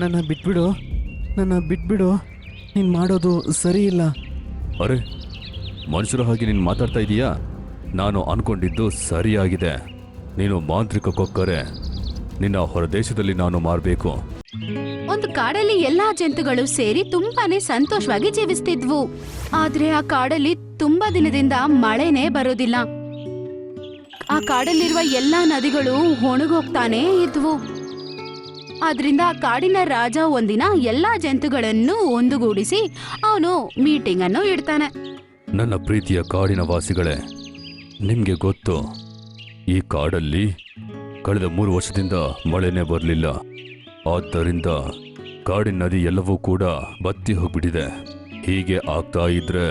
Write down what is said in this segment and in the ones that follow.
ನನ್ನ ಬಿಟ್ಬಿಡು. ನನ್ನ ಬಿಟ್ಬಿಡು. ನೀನು ಮಾಡೋದು ಸರಿ ಇಲ್ಲ. ಅರೆ ಮನುಷ್ಯರ ಹಾಗೆ ನೀನು ಮಾತಾಡ್ತಾ ಇದೀಯಾ? ನಾನು ಅನ್ಕೊಂಡಿದ್ದು ಸರಿಯಾಗಿದೆ. ನೀನು ಮಾಂತ್ರಿಕ ಕೊಕ್ಕರೆ. ನಿನ್ನ ಹೊರದೇಶದಲ್ಲಿ ನಾನು ಮಾರಬೇಕು. ಒಂದು ಕಾಡಲ್ಲಿ ಎಲ್ಲಾ ಜಂತುಗಳು ಸೇರಿ ತುಂಬಾನೇ ಸಂತೋಷವಾಗಿ ಜೀವಿಸ್ತಿದ್ವು. ಆದ್ರೆ ಆ ಕಾಡಲ್ಲಿ ತುಂಬಾ ದಿನದಿಂದ ಮಳೆನೇ ಬರೋದಿಲ್ಲ. ಆ ಕಾಡಲ್ಲಿರುವ ಎಲ್ಲಾ ನದಿಗಳು ಒಣಗೋಗ್ತಾನೆ ಇದ್ವು. ಆದ್ರಿಂದ ಕಾಡಿನ ರಾಜ ಒಂದಿನ ಎಲ್ಲಾ ಜಂತುಗಳನ್ನು ಒಂದುಗೂಡಿಸಿ ಅವನು ಮೀಟಿಂಗ್ ಅನ್ನು ಇಡ್ತಾನೆ. ನನ್ನ ಪ್ರೀತಿಯ ಕಾಡಿನ ವಾಸಿಗಳೇ, ನಿಮಗೆ ಗೊತ್ತು, ಈ ಕಾಡಲ್ಲಿ ಕಳೆದ ಮೂರು ವರ್ಷದಿಂದ ಮಳೆನೇ ಬರಲಿಲ್ಲ. ಆದ್ದರಿಂದ ಕಾಡಿನ ನದಿ ಎಲ್ಲವೂ ಕೂಡ ಬತ್ತಿ ಹೋಗ್ಬಿಟ್ಟಿದೆ. ಹೀಗೆ ಆಗ್ತಾ ಇದ್ರೆ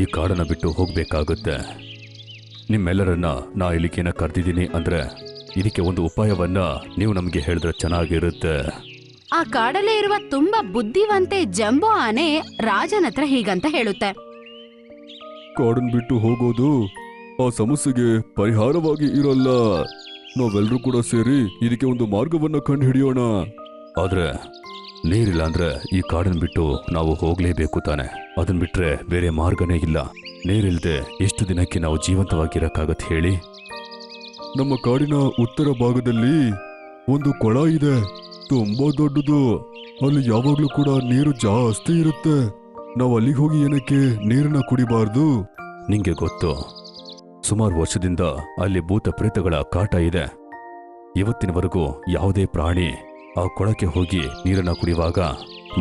ಈ ಕಾಡನ್ನು ಬಿಟ್ಟು ಹೋಗ್ಬೇಕಾಗುತ್ತೆ. ನಿಮ್ಮೆಲ್ಲರನ್ನ ನಾ ಇಲ್ಲಿಗೇನ ಕರೆದಿದ್ದೀನಿ ಅಂದ್ರೆ ಇದಕ್ಕೆ ಒಂದು ಉಪಾಯವನ್ನ ನೀವು ನಮಗೆ ಹೇಳಿದ್ರೆ ಚೆನ್ನಾಗಿರುತ್ತೆ. ಆ ಕಾಡಲ್ಲೇ ಇರುವ ತುಂಬಾ ಬುದ್ಧಿವಂತೆ ಜಂಬೋ ಆನೆ ರಾಜನ ಹತ್ರ ಹೀಗಂತ ಹೇಳುತ್ತೆ. ಕಾಡನ್ ಬಿಟ್ಟು ಹೋಗೋದು ಆ ಸಮಸ್ಯೆಗೆ ಪರಿಹಾರವಾಗಿ ಇರಲ್ಲ. ನಾವೆಲ್ಲರೂ ಕೂಡ ಸೇರಿ ಇದಕ್ಕೆ ಒಂದು ಮಾರ್ಗವನ್ನ ಕಂಡು ಹಿಡಿಯೋಣ ಆದ್ರೆ ನೀರಿಲ್ಲ ಅಂದ್ರೆ ಈ ಕಾಡನ್ ಬಿಟ್ಟು ನಾವು ಹೋಗ್ಲೇಬೇಕು ತಾನೆ. ಅದನ್ ಬಿಟ್ರೆ ಬೇರೆ ಮಾರ್ಗನೇ ಇಲ್ಲ. ನೀರಿಲ್ದೆ ಎಷ್ಟು ದಿನಕ್ಕೆ ನಾವು ಜೀವಂತವಾಗಿರಕ್ಕಾಗತ್ತೆ ಹೇಳಿ. ನಮ್ಮ ಕಾಡಿನ ಉತ್ತರ ಭಾಗದಲ್ಲಿ ಒಂದು ಕೊಳ ಇದೆ. ತುಂಬಾ ದೊಡ್ಡದು. ಅಲ್ಲಿ ಯಾವಾಗ್ಲೂ ಕೂಡ ನೀರು ಜಾಸ್ತಿ ಇರುತ್ತೆ. ನಾವು ಅಲ್ಲಿಗೆ ಹೋಗಿ ಏನಕ್ಕೆ ನೀರನ್ನ ಕುಡಿಬಾರ್ದು? ನಿಂಗೆ ಗೊತ್ತು. ಸುಮಾರು ವರ್ಷದಿಂದ ಅಲ್ಲಿ ಭೂತ ಪ್ರೇತಗಳ ಕಾಟ ಇದೆ. ಇವತ್ತಿನವರೆಗೂ ಯಾವುದೇ ಪ್ರಾಣಿ ಆ ಕೊಳಕ್ಕೆ ಹೋಗಿ ನೀರನ್ನ ಕುಡಿಯುವಾಗ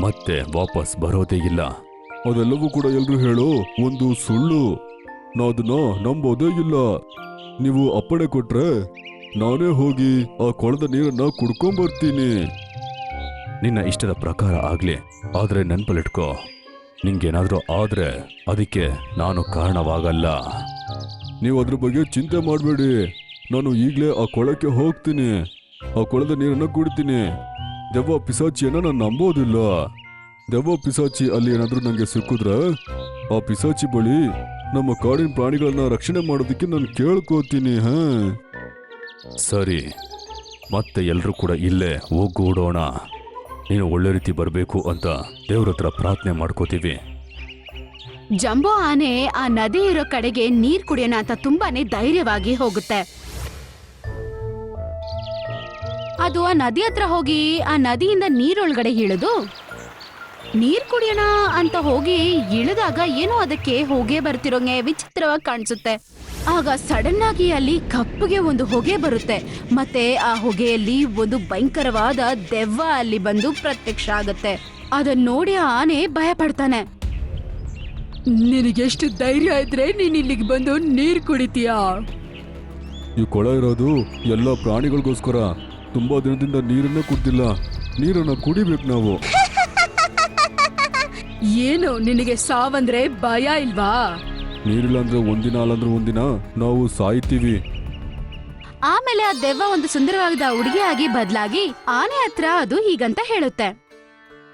ಮತ್ತೆ ವಾಪಸ್ ಬರೋದೇ ಇಲ್ಲ. ಅದೆಲ್ಲವೂ ಕೂಡ ಎಲ್ರು ಹೇಳೋ ಒಂದು ಸುಳ್ಳು. ನಾ ಅದನ್ನ ನಂಬೋದೇ ಇಲ್ಲ. ನೀವು ಅಪ್ಪಣೆ ಕೊಟ್ರೆ ನಾನೇ ಹೋಗಿ ಆ ಕೊಳದ ನೀರನ್ನ ಕುಡ್ಕೊಂಬರ್ತೀನಿ. ನಿನ್ನ ಇಷ್ಟದ ಪ್ರಕಾರ ಆಗ್ಲಿ ಆದ್ರೆ ನೆನ್ಪಲ್ಲಿಟ್ಕೋ. ನಿಂಗೇನಾದ್ರೂ ಆದ್ರೆ ಅದಕ್ಕೆ ನಾನು ಕಾರಣವಾಗಲ್ಲ. ನೀವು ಅದ್ರ ಬಗ್ಗೆ ಚಿಂತೆ ಮಾಡಬೇಡಿ. ನಾನು ಈಗಲೇ ಆ ಕೊಳಕ್ಕೆ ಹೋಗ್ತೀನಿ. ಆ ಕೊಳದ ನೀರನ್ನ ಕುಡಿತೀನಿ. ದೆವ್ವ ಪಿಸಾಚಿಯನ್ನ ನಾನು ನಂಬೋದಿಲ್ಲ. ದೆವ್ವ ಪಿಸಾಚಿ ಅಲ್ಲಿ ಏನಾದರೂ ನನಗೆ ಸಿಕ್ಕಿದ್ರೆ ಆ ಪಿಸಾಚಿ ಬಳಿ ನಮ್ಮ ಕಾಡಿನ ಪ್ರಾಣಿಗಳನ್ನ ರಕ್ಷಣೆ ಮಾಡೋದಕ್ಕೆ ನಾನು ಕೇಳ್ಕೋತೀನಿ ಹಾ? ಸರಿ. ಮತ್ತೆ ಎಲ್ಲರೂ ಕೂಡ ಇಲ್ಲೇ ಒಗ್ಗೂಡೋಣ ನೀನು ಒಳ್ಳೆ ರೀತಿ ಬರಬೇಕು ಅಂತ ದೇವ್ರ ಹತ್ರ ಪ್ರಾರ್ಥನೆ ಮಾಡ್ಕೋತೀವಿ. ಜಂಬೋ ಆನೆ ಆ ನದಿ ಇರೋ ಕಡೆಗೆ ನೀರ್ ಕುಡಿಯೋಣ ಅಂತ ತುಂಬಾನೇ ಧೈರ್ಯವಾಗಿ ಹೋಗುತ್ತೆ. ಅದು ಆ ನದಿ ಹತ್ರ ಹೋಗಿ ಆ ನದಿಯಿಂದ ನೀರೊಳಗಡೆ ಇಳಿದು ನೀರ್ ಕುಡಿಯೋಣ ಅಂತ ಹೋಗಿ ಇಳಿದಾಗ ಏನೋ ಅದಕ್ಕೆ ಹೊಗೆ ಬರ್ತಿರೋಂಗೆ ವಿಚಿತ್ರವಾಗಿ ಕಾಣಿಸುತ್ತೆ. ಆಗ ಸಡನ್ ಆಗಿ ಅಲ್ಲಿ ಕಪ್ಪಗೆ ಒಂದು ಹೊಗೆ ಬರುತ್ತೆ. ಮತ್ತೆ ಆ ಹೊಗೆಯಲ್ಲಿ ಒಂದು ಭಯಂಕರವಾದ ದೆವ್ವ ಅಲ್ಲಿ ಬಂದು ಪ್ರತ್ಯಕ್ಷ ಆಗುತ್ತೆ. ಅದನ್ನ ನೋಡಿ ಆ ಆನೆ ಭಯ ಪಡ್ತಾನೆ ನಿನಗೆಷ್ಟು ಧೈರ್ಯ ಇದ್ರೆ ನೀನ್ ಇಲ್ಲಿಗೆ ಬಂದು ನೀರ್ ಕುಡಿತೀಯಾ? ಈ ಕೊಳ ಇರೋದು ಎಲ್ಲ ಪ್ರಾಣಿಗಳಿಗೋಸ್ಕರ. ತುಂಬಾ ದಿನದಿಂದ ನೀರನ್ನ ಕುಡ್ದಿಲ್ಲ. ನೀರನ್ನ ಕುಡಿಬೇಕು ನಾವು. ಏನು ನಿನಗೆ ಸಾವಂದ್ರೆ ಭಯ ಇಲ್ವಾ? ನೀರಿಲ್ಲ ಅಂದ್ರೆ ಒಂದಿನ ಅಲ್ಲಂದ್ರೆ ಒಂದಿನ ನಾವು ಸಾಯ್ತೀವಿ. ಆಮೇಲೆ ಆ ದೆವ್ವ ಒಂದು ಸುಂದರವಾದ ಹುಡುಗಿಯಾಗಿ ಬದಲಾಗಿ ಆನೆ ಹತ್ರ ಅದು ಹೀಗಂತ ಹೇಳುತ್ತೆ.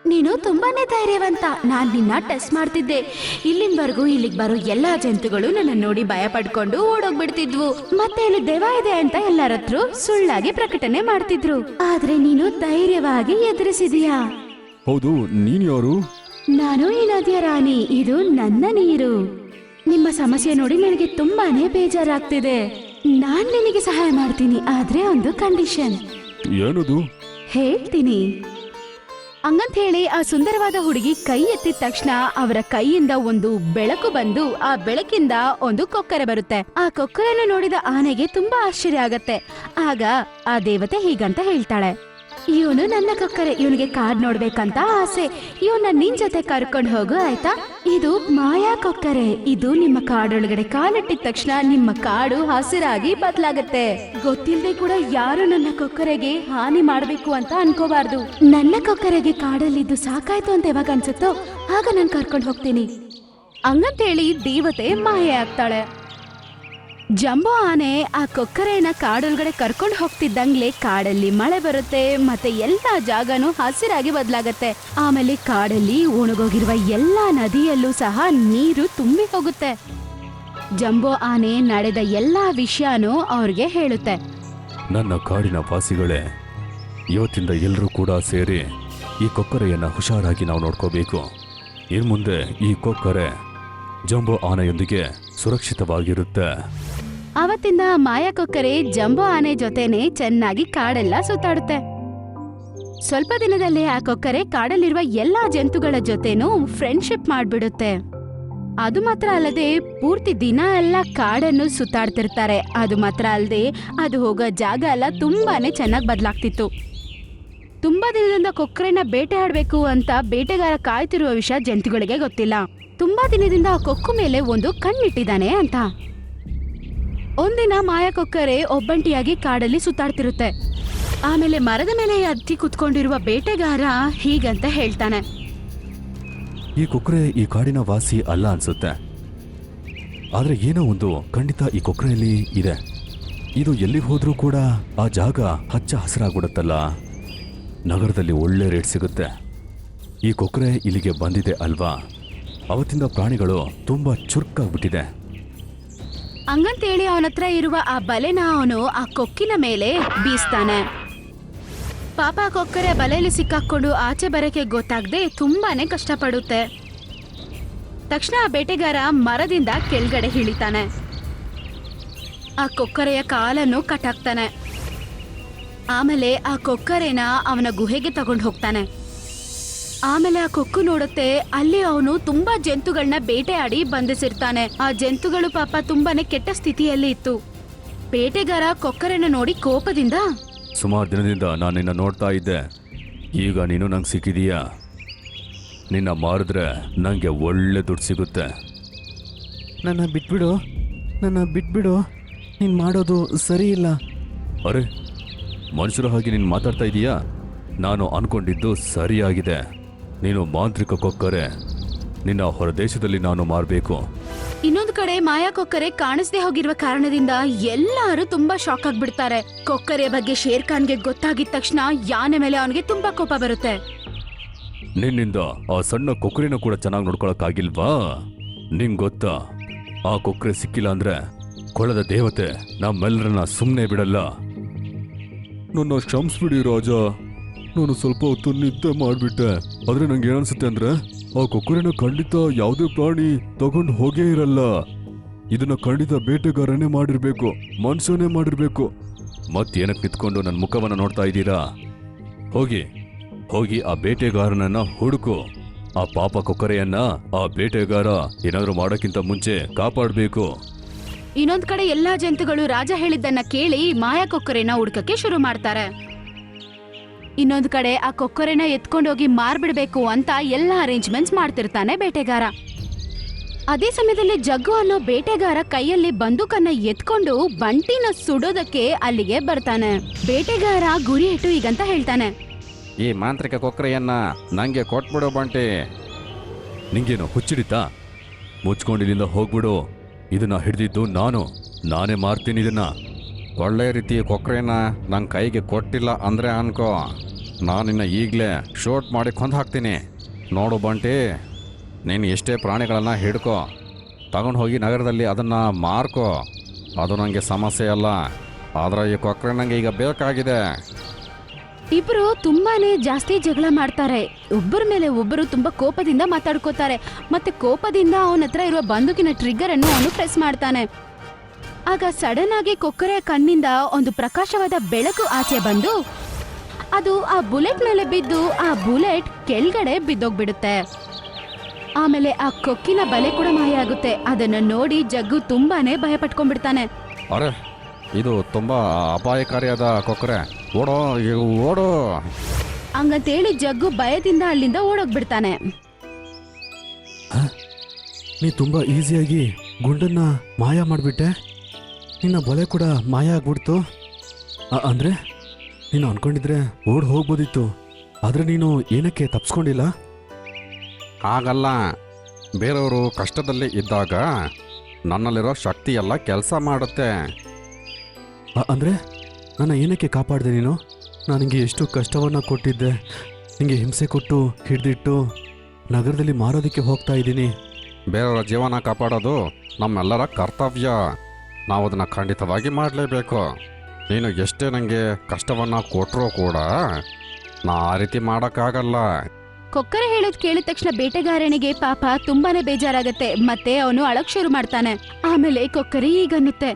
ನೀನು ತುಂಬಾನೇ ಧೈರ್ಯವಂತ. ನಾನ್ ನಿನ್ನ ಟೆಸ್ಟ್ ಮಾಡ್ತಿದ್ದೆ. ಇಲ್ಲಿಂದವರೆಗೂ ಇಲ್ಲಿಗೆ ಬರೋ ಎಲ್ಲಾ ಜಂತುಗಳು ನನ್ನ ನೋಡಿ ಭಯ ಪಡ್ಕೊಂಡು ಓಡೋಗ್ಬಿಡ್ತಿದ್ವು. ಮತ್ತೆ ಇಲ್ಲಿ ದೆವ ಇದೆ ಅಂತ ಎಲ್ಲರ ಹತ್ರ ಸುಳ್ಳಾಗಿ ಪ್ರಕಟಣೆ ಮಾಡ್ತಿದ್ರು. ಆದ್ರೆ ನೀನು ಧೈರ್ಯವಾಗಿ ಎದುರಿಸಿದೀಯಾ? ಹೌದು ನೀನ್ ಯಾರು? ನಾನು ಈ ನದಿಯ ರಾಣಿ. ಇದು ನನ್ನ ನೀರು. ನಿಮ್ಮ ಸಮಸ್ಯೆ ನೋಡಿ ನನಗೆ ತುಂಬಾನೇ ಬೇಜಾರಾಗ್ತಿದೆ. ನಾನ್ ನಿನಗೆ ಸಹಾಯ ಮಾಡ್ತೀನಿ ಆದ್ರೆ ಒಂದು ಕಂಡೀಷನ್. ಏನದು? ಹೇಳ್ತೀನಿ. ಹಂಗಂತ ಹೇಳಿ ಆ ಸುಂದರವಾದ ಹುಡುಗಿ ಕೈ ಎತ್ತಿದ ತಕ್ಷಣ ಅವರ ಕೈಯಿಂದ ಒಂದು ಬೆಳಕು ಬಂದು ಆ ಬೆಳಕಿಂದ ಒಂದು ಕೊಕ್ಕರೆ ಬರುತ್ತೆ. ಆ ಕೊಕ್ಕರೆಯನ್ನು ನೋಡಿದ ಆನೆಗೆ ತುಂಬಾ ಆಶ್ಚರ್ಯ ಆಗತ್ತೆ. ಆಗ ಆ ದೇವತೆ ಹೀಗಂತ ಹೇಳ್ತಾಳೆ. ಇವನು ನನ್ನ ಕಕ್ಕರೆ, ಇವನಿಗೆ ಕಾಡ್ ನೋಡ್ಬೇಕಂತ ಆಸೆ. ಇವನ್ನ ನಿನ್ ಜೊತೆ ಕರ್ಕೊಂಡು ಹೋಗು, ಆಯ್ತಾ? ಇದು ಮಾಯಾ ಕೊಕ್ಕರೆ. ಇದು ನಿಮ್ಮ ಕಾಡೊಳಗಡೆ ಕಾಲಿಟ್ಟಿದ ತಕ್ಷಣ ನಿಮ್ಮ ಕಾಡು ಹಸಿರಾಗಿ ಬದಲಾಗತ್ತೆ. ಗೊತ್ತಿಲ್ಲದೆ ಕೂಡ ಯಾರು ನನ್ನ ಕೊಕ್ಕರೆಗೆ ಹಾನಿ ಮಾಡ್ಬೇಕು ಅಂತ ಅನ್ಕೋಬಾರ್ದು. ನನ್ನ ಕೊಕ್ಕರೆಗೆ ಕಾಡಲ್ಲಿದ್ದು ಸಾಕಾಯ್ತು ಅಂತ ಯಾವಾಗ ಅನ್ಸುತ್ತೋ, ಆಗ ನಾನು ಕರ್ಕೊಂಡು ಹೋಗ್ತೀನಿ. ಹಂಗಂತೇಳಿ ದೇವತೆ ಮಾಯೆ ಆಗ್ತಾಳೆ. ಜಂಬೋ ಆನೆ ಆ ಕೊಕ್ಕರೆನ ಕಾಡೊಳಗಡೆ ಕರ್ಕೊಂಡು ಹೋಗ್ತಿದ್ದಂಗ್ಲೆ ಕಾಡಲ್ಲಿ ಮಳೆ ಬರುತ್ತೆ, ಮತ್ತೆ ಎಲ್ಲಾ ಜಾಗನೂ ಹಸಿರಾಗಿ ಬದಲಾಗತ್ತೆ. ಆಮೇಲೆ ಕಾಡಲ್ಲಿ ಒಣಗೋಗಿರುವ ಎಲ್ಲಾ ನದಿಯಲ್ಲೂ ಸಹ ನೀರು ತುಂಬಿ ಹೋಗುತ್ತೆ. ಜಂಬೋ ಆನೆ ನಡೆದ ಎಲ್ಲಾ ವಿಷಯನೂ ಅವ್ರಿಗೆ ಹೇಳುತ್ತೆ. ನನ್ನ ಕಾಡಿನ ವಾಸಿಗಳೇ, ಇವತ್ತಿಂದ ಎಲ್ಲರೂ ಕೂಡ ಸೇರಿ ಈ ಕೊಕ್ಕರೆಯನ್ನ ಹುಷಾರಾಗಿ ನಾವು ನೋಡ್ಕೋಬೇಕು. ಇನ್ ಮುಂದೆ ಈ ಕೊಕ್ಕರೆ ಜಂಬೋ ಆನೆಯೊಂದಿಗೆ ಸುರಕ್ಷಿತವಾಗಿರುತ್ತೆ. ಅವತ್ತಿಂದ ಮಾಯಾ ಕೊಕ್ಕರೆ ಜಂಬೋ ಆನೆ ಜೊತೆನೆ ಚೆನ್ನಾಗಿ ಕಾಡೆಲ್ಲ ಸುತ್ತಾಡುತ್ತೆ. ಸ್ವಲ್ಪ ದಿನದಲ್ಲೇ ಆ ಕೊಕ್ಕರೆ ಕಾಡಲ್ಲಿರುವ ಎಲ್ಲಾ ಜಂತುಗಳ ಜೊತೆನೂ ಫ್ರೆಂಡ್ಶಿಪ್ ಮಾಡ್ಬಿಡುತ್ತೆ. ಅದು ಮಾತ್ರ ಅಲ್ಲದೆ ಪೂರ್ತಿ ದಿನ ಎಲ್ಲ ಕಾಡನ್ನು ಸುತ್ತಾಡ್ತಿರ್ತಾರೆ. ಅದು ಮಾತ್ರ ಅಲ್ಲದೆ ಅದು ಹೋಗೋ ಜಾಗ ಎಲ್ಲ ತುಂಬಾನೇ ಚೆನ್ನಾಗಿ ಬದಲಾಗ್ತಿತ್ತು. ತುಂಬಾ ದಿನದಿಂದ ಕೊಕ್ಕರೆನ ಬೇಟೆ ಆಡ್ಬೇಕು ಅಂತ ಬೇಟೆಗಾರ ಕಾಯ್ತಿರುವ ವಿಷಯ ಜಂತುಗಳಿಗೆ ಗೊತ್ತಿಲ್ಲ. ತುಂಬಾ ದಿನದಿಂದ ಆ ಕೊಕ್ಕು ಮೇಲೆ ಒಂದು ಕಣ್ಣಿಟ್ಟಿದ್ದಾನೆ ಅಂತ. ಒಂದಿನ ಮಾಯಾ ಕೊಕ್ಕರೆ ಒಬ್ಬಂಟಿಯಾಗಿ ಕಾಡಲ್ಲಿ ಸುತ್ತಾಡ್ತಿರುತ್ತೆ. ಆಮೇಲೆ ಮರದ ಮೇಲೆ ಹತ್ತಿ ಕುತ್ಕೊಂಡಿರುವ ಬೇಟೆಗಾರ ಹೀಗಂತ ಹೇಳ್ತಾನೆ. ಈ ಕೊಕ್ಕರೆ ಈ ಕಾಡಿನ ವಾಸಿ ಅಲ್ಲ ಅನ್ಸುತ್ತೆ. ಆದ್ರೆ ಏನೋ ಒಂದು ಖಂಡಿತ ಈ ಕೊಕ್ಕರೆಯಲ್ಲಿ ಇದೆ. ಇದು ಎಲ್ಲಿ ಹೋದ್ರೂ ಕೂಡ ಆ ಜಾಗ ಹಚ್ಚ ಹಸಿರಾಗ್ಬಿಡುತ್ತಲ್ಲ. ನಗರದಲ್ಲಿ ಒಳ್ಳೆ ರೇಟ್ ಸಿಗುತ್ತೆ. ಈ ಕೊಕ್ಕರೆ ಇಲ್ಲಿಗೆ ಬಂದಿದೆ ಅಲ್ವಾ? ಅವತ್ತಿಂದ ಪ್ರಾಣಿಗಳು ತುಂಬಾ ಚುರುಕಾಗ್ಬಿಟ್ಟಿದೆ. ಹಂಗಂತೇಳಿ ಅವನ ಹತ್ರ ಇರುವ ಆ ಬಲೆನ ಅವನು ಆ ಕೊಕ್ಕಿನ ಮೇಲೆ ಬೀಸ್ತಾನೆ. ಪಾಪ ಕೊಕ್ಕರೆ ಬಲೆಯಲ್ಲಿ ಸಿಕ್ಕಾಕೊಂಡು ಆಚೆ ಬರಕ್ಕೆ ಗೊತ್ತಾಗದೆ ತುಂಬಾನೇ ಕಷ್ಟಪಡುತ್ತೆ. ತಕ್ಷಣ ಆ ಬೇಟೆಗಾರ ಮರದಿಂದ ಕೆಳಗಡೆ ಇಳಿತಾನೆ. ಆ ಕೊಕ್ಕರೆಯ ಕಾಲನ್ನು ಕಟ್ಟಾಕ್ತಾನೆ. ಆಮೇಲೆ ಆ ಕೊಕ್ಕರೆನ ಅವನ ಗುಹೆಗೆ ತಗೊಂಡು ಹೋಗ್ತಾನೆ. ಆಮೇಲೆ ಆ ಕೊಕ್ಕು ನೋಡುತ್ತೆ ಅಲ್ಲಿ ಅವನು ತುಂಬಾ ಜಂತುಗಳನ್ನ ಬೇಟೆಯಾಡಿ ಬಂಧಿಸಿರ್ತಾನೆ. ಆ ಜಂತುಗಳು ಪಾಪ ತುಂಬಾನೇ ಕೆಟ್ಟ ಸ್ಥಿತಿಯಲ್ಲಿ ಇತ್ತು. ಬೇಟೆಗಾರ ಕೊಕ್ಕರೆನ ನೋಡಿ ಕೋಪದಿಂದ ಸುಮಾರು ದಿನದಿಂದ ನಾನು ನಿನ್ನ ನೋಡ್ತಾ ಇದ್ದೆ. ಈಗ ನೀನು ನಂಗೆ ಸಿಕ್ಕಿದೀಯಾ. ನಿನ್ನ ಮಾರಿದ್ರೆ ನನಗೆ ಒಳ್ಳೆ ದುಡ್ಡು ಸಿಗುತ್ತೆ. ನನ್ನ ಬಿಟ್ಬಿಡು ನನ್ನ ಬಿಟ್ಬಿಡು. ನೀನು ಮಾಡೋದು ಸರಿ ಇಲ್ಲ. ಅರೆ ಮನುಷ್ಯರ ಹಾಗೆ ನೀನು ಮಾತಾಡ್ತಾ ಇದೀಯಾ? ನಾನು ಅನ್ಕೊಂಡಿದ್ದು ಸರಿಯಾಗಿದೆ. ನೀನು ಮಾಂತ್ರಿಕ ಕೊಕ್ಕರೆ. ನಿನ್ನ ಹೊರದೇಶದಲ್ಲಿ ನಾನು ಮಾರಬೇಕು. ಇನ್ನೊಂದು ಕಡೆ ಮಾಯಾ ಕೊಕ್ಕರೆ ಕಾಣಿಸದೆ ಹೋಗಿರುವ ಕಾರಣದಿಂದ ಎಲ್ಲರೂ ತುಂಬಾ ಶಾಕ್ ಆಗ್ಬಿಡ್ತಾರೆ. ಕೊಕ್ಕರೆ ಬಗ್ಗೆ ಶೇರ್ ಖಾನ್ಗೆ ಗೊತ್ತಾಗಿದ ತಕ್ಷಣ ಯಾನೆ ಮೇಲೆ ಅವನಿಗೆ ತುಂಬಾ ಕೋಪ ಬರುತ್ತೆ. ನಿನ್ನಿಂದ ಆ ಸಣ್ಣ ಕೊಕ್ಕರಿನ ಕೂಡ ಚೆನ್ನಾಗಿ ನೋಡ್ಕೊಳಕ್ಕಾಗಿಲ್ವಾ? ನಿಂಗ್ ಗೊತ್ತಾ? ಆ ಕೊಕ್ಕರೆ ಸಿಕ್ಕಿಲ್ಲ ಅಂದ್ರೆ ಕೊಳದ ದೇವತೆ ನಮ್ಮೆಲ್ಲರನ್ನ ಸುಮ್ಮನೆ ಬಿಡಲ್ಲ. ನನ್ನ ಕ್ಷಮಿಸ್ಬಿಡಿ ರಾಜ. ನಾನು ಸ್ವಲ್ಪ ಹೊತ್ತು ನಿದ್ದೆ ಮಾಡಿಬಿಟ್ಟೆ. ಆದ್ರೆ ನಂಗೆ ಏನನ್ಸುತ್ತೆ ಅಂದ್ರೆ, ಆ ಕೊಕ್ಕರೆನ ಖಂಡಿತ ಯಾವುದೇ ಪ್ರಾಣಿ ತಗೊಂಡು ಹೋಗೇ ಇರಲ್ಲ. ಇದನ್ನ ಖಂಡಿತ ಬೇಟೆಗಾರನೇ ಮಾಡಿರ್ಬೇಕು, ಮನುಷ್ಯನೇ ಮಾಡಿರ್ಬೇಕು. ಮತ್ತೇನಕ್ಕೆ ನಿಂತ್ಕೊಂಡು ನನ್ನ ಮುಖವನ್ನ ನೋಡ್ತಾ ಇದ್ದೀರಾ? ಹೋಗಿ ಹೋಗಿ ಆ ಬೇಟೆಗಾರನನ್ನ ಹುಡುಕು. ಆ ಪಾಪ ಕೊಕ್ಕರೆಯನ್ನ ಆ ಬೇಟೆಗಾರ ಏನಾದರೂ ಮಾಡೋಕ್ಕಿಂತ ಮುಂಚೆ ಕಾಪಾಡಬೇಕು. ಇನ್ನೊಂದ್ ಕಡೆ ಎಲ್ಲಾ ಜಂತುಗಳು ರಾಜ ಹೇಳಿದ್ದನ್ನ ಕೇಳಿ ಮಾಯಾ ಕೊಕ್ಕರೆನ ಹುಡುಕಕ್ಕೆ ಶುರು ಮಾಡ್ತಾರೆ. ಇನ್ನೊಂದ್ ಕಡೆ ಆ ಕೊಕ್ಕರೆನ ಎತ್ಕೊಂಡೋಗಿ ಮಾರ್ಬಿಡ್ಬೇಕು ಅಂತ ಎಲ್ಲ ಅರೇಂಜ್ಮೆಂಟ್ಸ್ ಮಾಡ್ತಿರ್ತಾನೆ ಬೇಟೆಗಾರ. ಅದೇ ಸಮಯದಲ್ಲಿ ಜಗ್ಗು ಅನ್ನೋ ಬೇಟೆಗಾರ ಕೈಯಲ್ಲಿ ಬಂದೂಕನ್ನ ಎತ್ಕೊಂಡು ಬಂಟಿನ ಸುಡೋದಕ್ಕೆ ಅಲ್ಲಿಗೆ ಬರ್ತಾನೆ. ಬೇಟೆಗಾರ ಗುರಿ ಇಟ್ಟು ಈಗಂತ ಹೇಳ್ತಾನೆ. ಈ ಮಾಂತ್ರಿಕ ಕೊಕ್ಕರೆಯನ್ನ ನಂಗೆ ಕೊಟ್ಬಿಡು ಬಂಟಿ. ನಿಂಗೇನು ಹುಚ್ಚಿಡಿತಾ? ಮುಚ್ಕೊಂಡಿಲ್ಲಿಂದ ಹೋಗ್ಬಿಡು. ಇದನ್ನ ಹಿಡಿದಿದ್ದು ನಾನು. ನಾನೇ ಮಾರ್ತೀನಿ ಇದನ್ನ. ಒಳ್ಳೆ ರೀತಿ ಕೊಕ್ರೇನ ನನ್ನ ಕೈಗೆ ಕೊಟ್ಟಿಲ್ಲ ಅಂದ್ರೆ ಅನ್ಕೋ. ನಾನಿನ್ನ ಈಗಲೇ ಶೋಟ್ ಮಾಡಿ ಕೊಂದು ಹಾಕ್ತೀನಿ. ನೋಡು ಬಂಟಿ, ನೀನು ಎಷ್ಟೇ ಪ್ರಾಣಿಗಳನ್ನು ಹಿಡ್ಕೋ, ತಗೊಂಡು ಹೋಗಿ ನಗರದಲ್ಲಿ ಅದನ್ನು ಮಾರ್ಕೋ. ಅದು ನನಗೆ ಸಮಸ್ಯೆ ಅಲ್ಲ. ಆದರೆ ಈ ಕೊಕ್ರೆ ನಂಗೆ ಈಗ ಬೇಕಾಗಿದೆ. ಇಬ್ಬರು ತುಂಬಾನೇ ಜಾಸ್ತಿ ಜಗಳ ಮಾಡ್ತಾರೆ. ಒಬ್ಬರ ಮೇಲೆ ಒಬ್ಬರು ತುಂಬಾ ಕೋಪದಿಂದ ಮಾತಾಡ್ಕೋತಾರೆ. ಮತ್ತೆ ಕೋಪದಿಂದ ಅವನ ಹತ್ರ ಇರುವ ಬಂದೂಕಿನ ಟ್ರಿಗರ್ ಅನ್ನು ಅವನು ಪ್ರೆಸ್ ಮಾಡ್ತಾನೆ. ಆಗ ಸಡನ್ ಆಗಿ ಕೊಕ್ಕರೆಯ ಕಣ್ಣಿಂದ ಒಂದು ಪ್ರಕಾಶವಾದ ಬೆಳಕು ಆಚೆ ಬಂದು ಅದು ಆ ಬುಲೆಟ್ ಮೇಲೆ ಬಿದ್ದು ಆ ಬುಲೆಟ್ ಕೆಳಗಡೆ ಬಿದ್ದೋಗ್ಬಿಡುತ್ತೆ. ಆಮೇಲೆ ಆ ಕೊಕ್ಕಿನ ಬಲೆ ಕೂಡ ಮಾಯ ಆಗುತ್ತೆ ಅದನ್ನ ನೋಡಿ ಜಗ್ಗು ತುಂಬಾನೇ ಭಯ ಪಟ್ಕೊಂಡ್ಬಿಡ್ತಾನೆ. ಅರೆ ಇದು ತುಂಬಾ ಅಪಾಯಕಾರಿಯಾದ ಕೊಕ್ಕರೆ. ಓಡೋ ಓಡೋ ಓಡು. ಹಂಗಂತೇಳಿ ಜಗ್ಗು ಭಯದಿಂದ ಅಲ್ಲಿಂದ ಓಡೋಗ್ಬಿಡ್ತಾನೆ. ನೀ ತುಂಬಾ ಈಸಿಯಾಗಿ ಗುಂಡನ್ನ ಮಾಯ ಮಾಡಿಬಿಟ್ಟೆ? ನಿನ್ನ ಬಲೆ ಕೂಡ ಮಾಯ ಆಗ್ಬಿಡ್ತು? ಅಂದರೆ? ನೀನು ಅನ್ಕೊಂಡಿದ್ರೆ ಓಡ್ ಹೋಗ್ಬೋದಿತ್ತು. ಆದ್ರೆ ನೀನು ಏನಕ್ಕೆ ತಪ್ಸ್ಕೊಂಡಿಲ್ಲ? ಆಗಲ್ಲ ಬೇರೆಯವರು ಕಷ್ಟದಲ್ಲಿ ಇದ್ದಾಗ ನನ್ನಲ್ಲಿರೋ ಶಕ್ತಿ ಎಲ್ಲ ಕೆಲಸ ಮಾಡುತ್ತೆ. ಅಂದರೆ? ನನ್ನ ಏನಕ್ಕೆ ಕಾಪಾಡಿದೆ ನೀನು? ನಾನು ನಿಂಗೆ ಎಷ್ಟು ಕಷ್ಟವನ್ನು ಕೊಟ್ಟಿದ್ದೆ. ನಿಂಗೆ ಹಿಂಸೆ ಕೊಟ್ಟು ಹಿಡಿದಿಟ್ಟು ನಗರದಲ್ಲಿ ಮಾರೋದಕ್ಕೆ ಹೋಗ್ತಾ ಇದ್ದೀನಿ. ಬೇರೆಯವರ ಜೀವನ ಕಾಪಾಡೋದು ನಮ್ಮೆಲ್ಲರ ಕರ್ತವ್ಯ. ನಾವು ಅದನ್ನು ಖಂಡಿತವಾಗಿ ಮಾಡಲೇಬೇಕು. ನೀನು ಎಷ್ಟೇ ನನಗೆ ಕಷ್ಟವನ್ನು ಕೊಟ್ಟರೂ ಕೂಡ ನಾ ಆ ರೀತಿ ಮಾಡೋಕ್ಕಾಗಲ್ಲ. ಕೊಕ್ಕರೆ ಹೇಳೋದ್ ಕೇಳಿದ ತಕ್ಷಣ ಬೇಟೆಗಾರನಿಗೆ ಪಾಪ ತುಂಬಾನೇ ಬೇಜಾರಾಗತ್ತೆ. ಮತ್ತೆ ಅವನು ಅಳಕ್ ಶುರು ಮಾಡ್ತಾನೆ. ಆಮೇಲೆ ಕೊಕ್ಕರೆ ಈಗನ್ನುತ್ತೆ.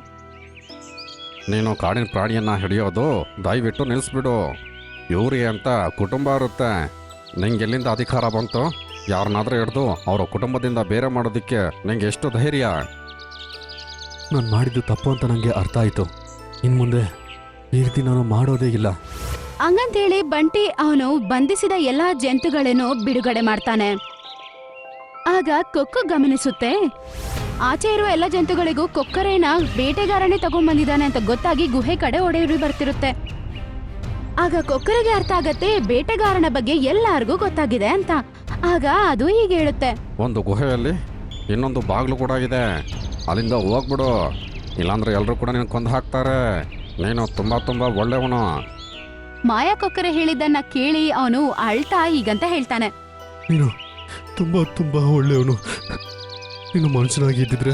ನೀನು ಕಾಡಿನ ಪ್ರಾಣಿಯನ್ನ ಹಿಡಿಯೋದು ದಯವಿಟ್ಟು ನಿಲ್ಲಿಸ್ಬಿಡು ಇವ್ರಿಗೆ ಅಂತ ಕುಟುಂಬ ಇರುತ್ತೆ. ನಿಂಗೆ ಎಲ್ಲಿಂದ ಅಧಿಕಾರ ಬಂತು? ಯಾರನ್ನಾದ್ರೂ ಹಿಡ್ದು ಅವರ ಕುಟುಂಬದಿಂದ ಬೇರೆ ಮಾಡೋದಕ್ಕೆ ನಿಂಗೆ ಎಷ್ಟು ಧೈರ್ಯ? ನಾನು ಮಾಡಿದ್ದು ತಪ್ಪು ಅಂತ ನನಗೆ ಅರ್ಥ ಆಯಿತು. ಇನ್ನು ಮುಂದೆ ಈ ರೀತಿ ನಾನು ಮಾಡೋದೇ ಇಲ್ಲ. ಹಂಗಂತೇಳಿ ಬಂಟಿ ಅವನು ಬಂಧಿಸಿದ ಎಲ್ಲಾ ಜಂತುಗಳನ್ನು ಬಿಡುಗಡೆ ಮಾಡ್ತಾನೆ. ಆಗ ಕೊಕ್ಕು ಗಮನಿಸುತ್ತೆ. ಆಚೆ ಇರುವ ಎಲ್ಲ ಜಂತುಗಳಿಗೂ ಕೊಕ್ಕರೇನ ಬೇಟೆಗಾರನೇ ತಗೊಂಡ್ಬಂದಿದ್ದಾನೆ ಅಂತ ಗೊತ್ತಾಗಿ ಗುಹೆ ಕಡೆ ಒಡೆಯುರಿ ಬರ್ತಿರುತ್ತೆ. ಆಗ ಕೊಕ್ಕರೆಗೆ ಅರ್ಥ ಆಗತ್ತೆ ಬೇಟೆಗಾರನ ಬಗ್ಗೆ ಎಲ್ಲಾರ್ಗೂ ಗೊತ್ತಾಗಿದೆ ಅಂತ. ಆಗ ಅದು ಹೀಗೆ ಹೇಳುತ್ತೆ. ಒಂದು ಗುಹೆಯಲ್ಲಿ ಇನ್ನೊಂದು ಬಾಗಿಲು ಕೂಡ ಇದೆ. ಅಲ್ಲಿಂದ ಹೋಗ್ಬಿಡು. ಇಲ್ಲಾಂದ್ರೆ ಎಲ್ಲರೂ ಕೂಡ ನಿನ್ನ ಕೊಂದು ಹಾಕ್ತಾರೆ. ನೀನು ತುಂಬ ತುಂಬ ಒಳ್ಳೆಯವನು. ಮಾಯಾ ಕೊಕ್ಕರೆ ಹೇಳಿದ್ದನ್ನ ಕೇಳಿ ಅವನು ಅಳ್ತಾ ಈಗಂತ ಹೇಳ್ತಾನೆ. ನೀನು ತುಂಬ ತುಂಬ ಒಳ್ಳೆಯವನು. ನೀನು ಮನುಷ್ಯನಾಗಿ ಇದ್ದಿದ್ರೆ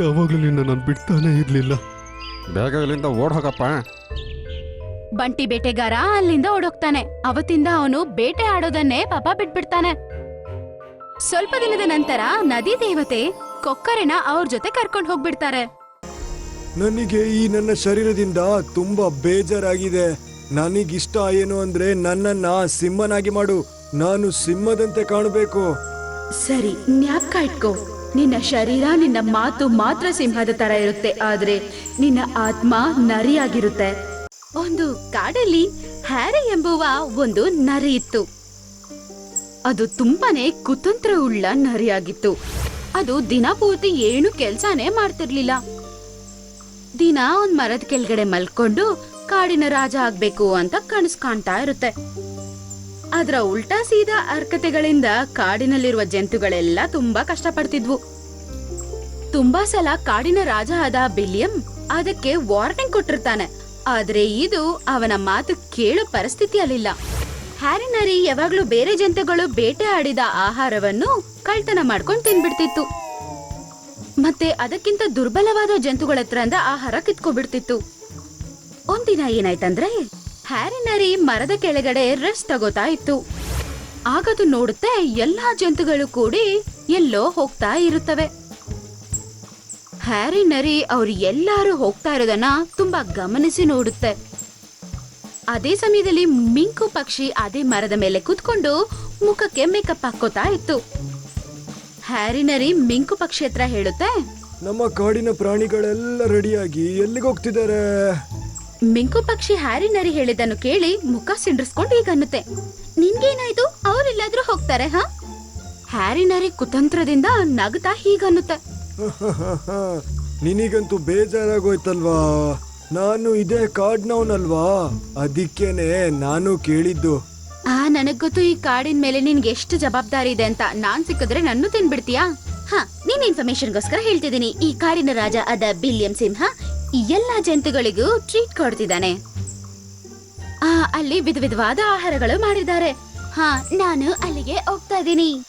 ಯಾವಾಗಲೂ ನಿನ್ನ ನಾನು ಬಿಡ್ತಾನೆ ಇರಲಿಲ್ಲ. ಬೇಗ ಇಲ್ಲಿಂದ ಓಡ್ ಹೋಗಪ್ಪ ಬಂಟಿ ಬೇಟೆಗಾರ ಅಲ್ಲಿಂದ ಓಡೋಗ್ತಾನೆ. ಅವತ್ತಿಂದ ಅವನು ಬೇಟೆ ಆಡೋದನ್ನೇ ಪಾಪ ಬಿಟ್ಬಿಡ್ತಾನೆ. ಸ್ವಲ್ಪ ದಿನದ ನಂತರ ನದಿ ದೇವತೆ ಕೊಕ್ಕರೆನ ಅವ್ರ ಜೊತೆ ಕರ್ಕೊಂಡು ಹೋಗ್ಬಿಡ್ತಾರೆ. ನನಗೆ ಈ ನನ್ನ ಶರೀರದಿಂದ ತುಂಬಾ ಬೇಜಾರಾಗಿದೆ. ನನಗಿಷ್ಟ ಏನು ಅಂದ್ರೆ ನನ್ನನ್ನ ಸಿಂಹನಾಗಿ ಮಾಡು. ನಾನು ಸಿಂಹದಂತೆ ಕಾಣಬೇಕು. ಸರಿ ಜ್ಞಾಪಕ ಇಟ್ಕೋ. ನಿನ್ನ ಶರೀರ ನಿನ್ನ ಮಾತು ಮಾತ್ರ ಸಿಂಹದ ತರ ಇರುತ್ತೆ. ಆದ್ರೆ ನಿನ್ನ ಆತ್ಮ ನರಿಯಾಗಿರುತ್ತೆ. ಒಂದು ಕಾಡಲ್ಲಿ ಹ್ಯಾರಿ ಎಂಬುವ ಒಂದು ನರಿ ಇತ್ತು. ಅದು ತುಂಬಾನೇ ಕುತಂತ್ರ ಉಳ್ಳ ನರಿಯಾಗಿತ್ತು. ಅದು ದಿನ ಪೂರ್ತಿ ಏನು ಕೆಲ್ಸಾನೇ ಮಾಡ್ತಿರ್ಲಿಲ್ಲ. ದಿನ ಒಂದ್ ಮರದ ಕೆಳಗಡೆ ಮಲ್ಕೊಂಡು ಕಾಡಿನ ರಾಜ ಆಗ್ಬೇಕು ಅಂತ ಕನಸು ಕಾಣ್ತಾ ಇರುತ್ತೆ. ಅದರ ಉಲ್ಟಾ ಸೀದಾ ಅರ್ಕತೆಗಳಿಂದ ಕಾಡಿನಲ್ಲಿರುವ ಜಂತುಗಳೆಲ್ಲ ತುಂಬಾ ಕಷ್ಟಪಡ್ತಿದ್ವು. ತುಂಬಾ ಸಲ ಕಾಡಿನ ರಾಜ ಆದ ಬಿಲಿಯಂ ಅದಕ್ಕೆ ವಾರ್ನಿಂಗ್ ಕೊಟ್ಟಿರ್ತಾನೆ. ಆದ್ರೆ ಇದು ಅವನ ಮಾತು ಕೇಳೋ ಪರಿಸ್ಥಿತಿಯಲ್ಲಿಲ್ಲ. ಹ್ಯಾರಿನರಿ ಯಾವಾಗ್ಲೂ ಬೇರೆ ಜಂತುಗಳು ಬೇಟೆ ಆಡಿದ ಆಹಾರವನ್ನು ಕಳ್ತನ ಮಾಡ್ಕೊಂಡು ತಿನ್ಬಿಡ್ತಿತ್ತು. ಮತ್ತೆ ಅದಕ್ಕಿಂತ ದುರ್ಬಲವಾದ ಜಂತುಗಳ ಹತ್ರಂದ ಆಹಾರ ಕಿತ್ಕೊಬಿಡ್ತಿತ್ತು ಒಂದಿನ ಏನಾಯ್ತಂದ್ರೆ ಹ್ಯಾರಿನರಿ ಮರದ ಕೆಳಗಡೆ ರೆಸ್ಟ್ ತಗೋತಾ ಇತ್ತು. ಆಗದು ನೋಡುತ್ತೆ ಎಲ್ಲಾ ಜಂತುಗಳು ಕೂಡಿ ಎಲ್ಲೋ ಹೋಗ್ತಾ ಇರುತ್ತವೆ. ಹ್ಯಾರಿ ನರಿ ಅವ್ರು ಎಲ್ಲಾರು ಹೋಗ್ತಾ ಇರೋದನ್ನ ತುಂಬಾ ಗಮನಿಸಿ ನೋಡುತ್ತೆ. ಅದೇ ಸಮಯದಲ್ಲಿ ಮಿಂಕು ಪಕ್ಷಿ ಅದೇ ಮರದ ಮೇಲೆ ಕುತ್ಕೊಂಡು ಮುಖಕ್ಕೆ ಮೇಕಪ್ ಹಾಕೋತಾ ಇತ್ತು. ಹ್ಯಾರಿನರಿ ಮಿಂಕು ಪಕ್ಷಿ ಹತ್ರ ಹೇಳುತ್ತೆ ನಮ್ಮ ಕಾಡಿನ ಪ್ರಾಣಿಗಳೆಲ್ಲ ರೆಡಿಯಾಗಿ ಎಲ್ಲಿಗೆ ಹೋಗ್ತಿದ್ದಾರೆ? ಮಿಂಕು ಪಕ್ಷಿ ಹ್ಯಾರಿನರಿ ಹೇಳಿದನ್ನು ಕೇಳಿ ಮುಖ ಸಿಂಡ್ರಿಸ್ಕೊಂಡು ಈಗ ಅನ್ನುತ್ತೆ ನಿನ್ಗೇನಾಯ್ತು? ಅವ್ರೆಲ್ಲಾದ್ರೂ ಹೋಗ್ತಾರೆ ಹಾ? ಹ್ಯಾರಿನರಿ ಕುತಂತ್ರದಿಂದ ನಗುತ್ತಾ ಹೀಗನ್ನುತ್ತೆ ನಿನಗಂತೂ ಬೇಜಾರಾಗೋಯ್ತಲ್ವಾ? ನಾನು ಇದೇ ಕಾಡ್ನವನಲ್ವಾ? ಅದಕ್ಕೇನೆ ನಾನು ಕೇಳಿದ್ದು. ಆ ನನಗ್ ಗೊತ್ತು ಈ ಕಾಡಿನ ಮೇಲೆ ನಿನ್ಗೆ ಎಷ್ಟು ಜವಾಬ್ದಾರಿ ಇದೆ ಅಂತ. ನಾನ್ ಸಿಕ್ಕಿದ್ರೆ ನನ್ನ ತಿನ್ಬಿಡ್ತೀಯಾ? ಹಾ ನಿನ್ ಇನ್ಫಾರ್ಮೇಶನ್ಗೋಸ್ಕರ ಹೇಳ್ತಿದ್ದೀನಿ. ಈ ಕಾಡಿನ ರಾಜ ಅದ ಬಿಲಿಯಂ ಸಿಂಹ ಈ ಎಲ್ಲಾ ಜಂತುಗಳಿಗೂ ಟ್ರೀಟ್ ಕೊಡ್ತಿದ್ದಾನೆ. ಆ ಅಲ್ಲಿ ವಿಧ ವಿಧವಾದ ಆಹಾರಗಳು ಮಾಡಿದ್ದಾರೆ. ಹಾ ನಾನು ಅಲ್ಲಿಗೆ ಹೋಗ್ತಾ ಇದೀನಿ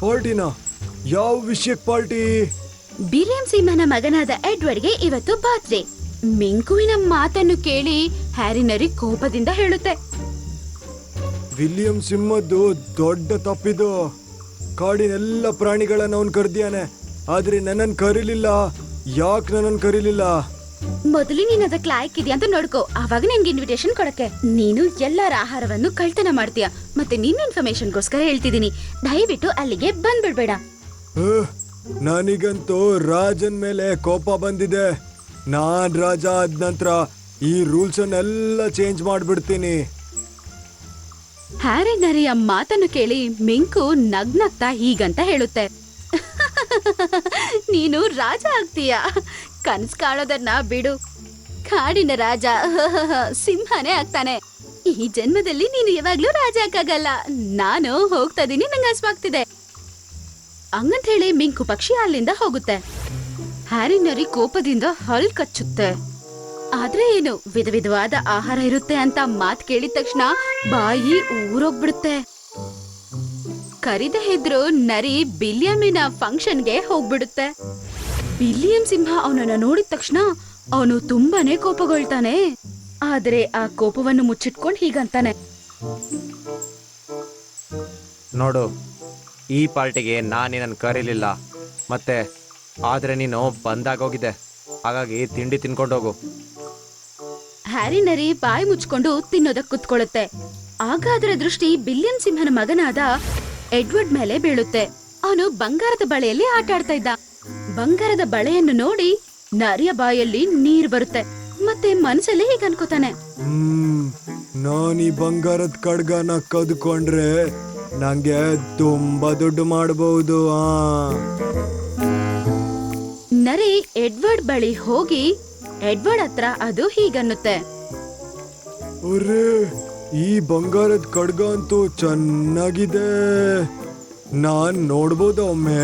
ಪಾರ್ಟಿನಾ? ಯಾವ ವಿಷಯಕ್ಕೆ ಪಾರ್ಟಿ? ಬಿಲಿಯಂ ಸಿಂಹನ ಮಗನಾದ ಎಡ್ವರ್ಡ್ಗೆ ಇವತ್ತು ಬರ್ತ್ಡೇ ಮಿಂಕುವಿನ ಮಾತನ್ನು ಕೇಳಿ ಹ್ಯಾರಿನರಿ ಕೋಪದಿಂದ ಹೇಳುತ್ತೆ. ವಿಲಿಯಂ ಸಿಂಹದ್ದು ದೊಡ್ಡ ತಪ್ಪಿದು. ಕಾಡಿನೆಲ್ಲ ಪ್ರಾಣಿಗಳನ್ನ ಅವನು ಕರೆದಿಯಾನೆ. ಆದ್ರೆ ನನ್ನನ್ನು ಕರೀಲಿಲ್ಲ. ಯಾಕೆ ನನ್ನನ್ನು ಕರೀಲಿಲ್ಲ? ಮೊದಲು ನೀನ್ ಅದಕ್ಕೆ ಲಾಯಕ್ ಇದೆಯಾ ಅಂತ ನೋಡ್ಕೋ. ಆವಾಗ ನಿನ್ಗೆ ಇನ್ವಿಟೇಷನ್ ಕೊಡಕ್ಕೆ. ನೀನು ಎಲ್ಲರ ಆಹಾರವನ್ನು ಕಳ್ತನ ಮಾಡ್ತೀಯ? ಮತ್ತೆ ನಿನ್ನ ಇನ್ಫಾರ್ಮೇಶನ್ಗೋಸ್ಕರ ಹೇಳ್ತಿದ್ದೀನಿ. ದಯವಿಟ್ಟು ಅಲ್ಲಿಗೆ ಬಂದ್ಬಿಡ್ಬೇಡ. ನನಗಂತೂ ರಾಜನ್ ಮೇಲೆ ಕೋಪ ಬಂದಿದೆ. ನಾನ್ ರಾಜ ಆದ ನಂತರ ಈ ರೂಲ್ಸ್ ಅನ್ನೆಲ್ಲ ಚೇಂಜ್ ಮಾಡ್ಬಿಡ್ತೀನಿ. ಹ್ಯಾರಿ ನರಿಯ ಮಾತನ್ನು ಕೇಳಿ ಮಿಂಕು ನಗ್ನಗ್ತಾ ಹೀಗಂತ ಹೇಳುತ್ತೆ. ನೀನು ರಾಜ ಆಗ್ತೀಯ. ಕನ್ಸ್ ಕಾಣೋದನ್ನ ಬಿಡು. ಕಾಡಿನ ರಾಜ ಸಿಂಹನೇ ಆಗ್ತಾನೆ. ಈ ಜನ್ಮದಲ್ಲಿ ನೀನು ಯಾವಾಗ್ಲೂ ರಾಜ ಹಾಕಾಗಲ್ಲ ನಾನು ಹೋಗ್ತಾ ಇದೀನಿ, ನಂಗೆ ಹಸ್ವಾಗ್ತಿದೆ. ಹಂಗಂತ ಹೇಳಿ ಮಿಂಕು ಪಕ್ಷಿ ಅಲ್ಲಿಂದ ಹೋಗುತ್ತೆ. ಹ್ಯಾರಿ ನರಿ ಕೋಪದಿಂದ ಹಲ್ ಕಚ್ಚುತ್ತೆ. ಆದ್ರೆ ಏನು, ವಿಧ ವಿಧವಾದ ಆಹಾರ ಇರುತ್ತೆ ಅಂತ ಮಾತ್ ಕೇಳಿದ ತಕ್ಷಣ ಬಾಯಿ ಊರೋಗ್ಬಿಡುತ್ತೆ. ಕರಿದೆ ಇದ್ರು ನರಿ ಬಿಲಿಯಮಿನ ಫಂಕ್ಷನ್ಗೆ ಹೋಗ್ಬಿಡುತ್ತೆ. ಬಿಲಿಯಂ ಸಿಂಹ ಅವನನ್ನ ನೋಡಿದ ತಕ್ಷಣ ಅವನು ತುಂಬಾನೇ ಕೋಪಗೊಳ್ತಾನೆ. ಆದ್ರೆ ಆ ಕೋಪವನ್ನು ಮುಚ್ಚಿಟ್ಕೊಂಡು ಹೀಗಂತಾನೆ. ನೋಡು, ಈ ಪಾರ್ಟಿಗೆ ನಾನೇನನ್ನು ಕರೀಲಿಲ್ಲ. ಮತ್ತೆ ಆದರೆ ನೀನು ಬಂದಾಗೋಗಿದೆ. ಹಾಗಾಗಿ ತಿಂಡಿ ತಿನ್ಕೊಂಡೋಗು. ಹ್ಯಾರಿ ನರಿ ಬಾಯಿ ಮುಚ್ಕೊಂಡು ತಿನ್ನೋದಕ್ಕೆ ಕುತ್ಕೊಳ್ಳುತ್ತೆ. ಆಗ ಅದರ ದೃಷ್ಟಿ ಬಿಲಿಯನ್ ಸಿಂಹನ ಮಗನಾದ ಎಡ್ವರ್ಡ್ ಮೇಲೆ ಬೀಳುತ್ತೆ. ಅವನು ಬಂಗಾರದ ಬಳೆಯಲ್ಲಿ ಆಟ ಆಡ್ತಾ ಇದ್ದ. ಬಂಗಾರದ ಬಳೆಯನ್ನು ನೋಡಿ ನರಿಯ ಬಾಯಲ್ಲಿ ನೀರ್ ಬರುತ್ತೆ. ಮತ್ತೆ ಮನ್ಸಲ್ಲಿ ಹೀಗ ಅನ್ಕೋತಾನೆ. ಹ್ಮ್ ನಾನು ಈ ಬಂಗಾರದ ಖಡ್ಗನ ಕದ್ಕೊಂಡ್ರೆ ನಂಗೆ ತುಂಬಾ ದುಡ್ಡು ಮಾಡಬಹುದು ಆ. ನರಿ ಎಡ್ವರ್ಡ್ ಬಳಿ ಹೋಗಿ ಎಡ್ವರ್ಡ್ ಹತ್ರ ಅದು ಹೀಗನ್ನುತ್ತೆ. ಅರೆ ಈ ಬಂಗಾರದ ಖಡ್ಗ ಅಂತೂ ಚೆನ್ನಾಗಿದೆ. ನಾನ್ ನೋಡ್ಬೋದ ಒಮ್ಮೆ.